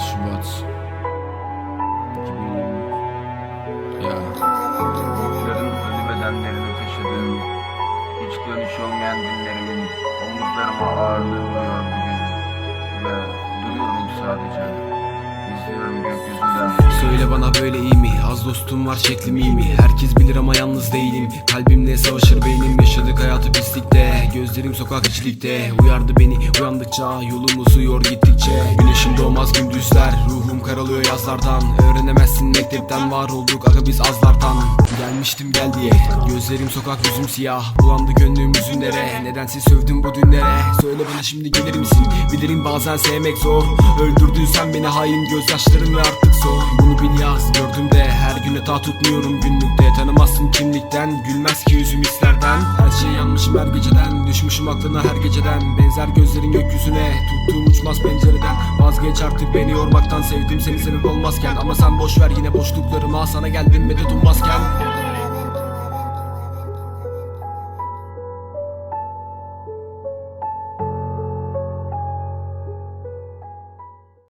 Şubat Ya. Kırıkların ölü bedenlerini taşıdığım Hiç dönüş olmayan günlerimin Omuzlarıma ağırlığı vuruyor bugün. Ve duruyorum sadece. Söyle bana böyle iyi mi? Az dostum var şeklim iyi mi? Herkes bilir ama yalnız değilim. Kalbimle savaşır beynim pislikte Gözlerim sokak içlikte. Uyardı beni uyandıkça Yolum uzuyor gittikçe. Güneşim doğmaz gündüzler Ruhum karalıyor yazlardan. Öğrenemezsin mektepten var olduk Aga biz azlardan. Gelmiştim gel diye Gözlerim sokak yüzüm siyah. Bulandı gönlüm üzünlere Nedense sövdüm bu dünlere. Söyle bana şimdi gelir misin? Bilirim bazen sevmek zor. Öldürdün sen beni hain gözyaşlarım ve artık son Bunu bil yaz gördüm de her güne ta tutmuyorum günlükte. Tanımazsın kimlikten. Gülmez ki yüzüm hislerden. Her şey yanmışım her geceden. Düşmüşüm aklına her geceden. Benzer gözlerin gökyüzüne. Tuttuğum uçmaz pencereden. Vazgeç artık beni yormaktan. Sevdim seni sebep olmazken. Ama sen boş ver yine boşluklarıma sana geldim medet ummazken